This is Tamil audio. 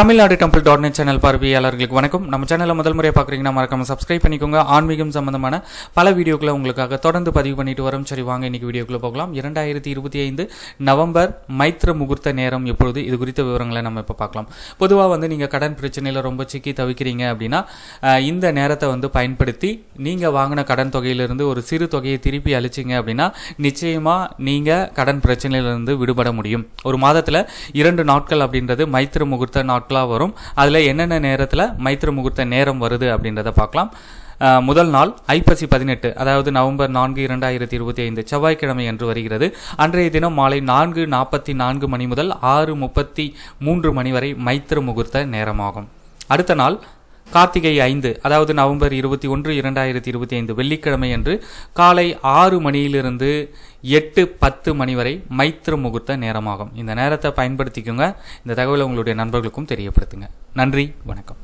Tamil Nadu temple dot net channel பார்வையாளர்களுக்கு வணக்கம். நம்ம சேனலை முதல் முறையாக பார்க்குறீங்கன்னா மறக்காம சப்ஸ்கிரைப் பண்ணிக்கோங்க. ஆன்மீகம் சம்பந்தமான பல வீடியோக்களை உங்களுக்காக தொடர்ந்து பதிவு பண்ணிட்டு வரும். சரி வாங்க இன்னைக்கு வீடியோக்குள்ளே போகலாம். இரண்டாயிரத்தி இருபத்தி ஐந்து நவம்பர் மைத்ர முகூர்த்த நேரம் எப்பொழுது? இது குறித்த விவரங்களை நம்ம இப்போ பார்க்கலாம். பொதுவாக வந்து நீங்கள் கடன் பிரச்சனையில் ரொம்ப சிக்கி தவிக்கிறீங்க அப்படின்னா இந்த நேரத்தை வந்து பயன்படுத்தி நீங்கள் வாங்கின கடன் தொகையிலிருந்து ஒரு சிறு தொகையை திருப்பி அழிச்சிங்க அப்படின்னா நிச்சயமாக நீங்கள் கடன் பிரச்சனையிலிருந்து விடுபட முடியும். ஒரு மாதத்தில் இரண்டு நாட்கள் அப்படின்றது மைத்திர முகூர்த்த நாட்களாக வரும். அதில் என்னென்ன நேரத்தில் மைத்திர முகூர்த்த நேரம் வருது அப்படின்றத பார்க்கலாம். முதல் நாள் ஐப்பசி பதினெட்டு அதாவது நவம்பர் நான்கு இரண்டாயிரத்தி இருபத்தி ஐந்து செவ்வாய்க்கிழமை என்று வருகிறது. அன்றைய தினம் மாலை நான்கு நாற்பத்தி நான்கு மணி முதல் ஆறு முப்பத்தி மூன்று மணி வரை மைத்திர முகூர்த்த நேரமாகும். அடுத்த நாள் கார்த்திகை ஐந்து அதாவது நவம்பர் இருபத்தி ஒன்று இரண்டாயிரத்தி இருபத்தி ஐந்து வெள்ளிக்கிழமை அன்று காலை ஆறு மணியிலிருந்து எட்டு பத்து மணி வரை மைத்திர முகூர்த்த நேரமாகும். இந்த நேரத்தை பயன்படுத்திக்கோங்க. இந்த தகவலை உங்களுடைய நண்பர்களுக்கும் தெரியப்படுத்துங்க. நன்றி வணக்கம்.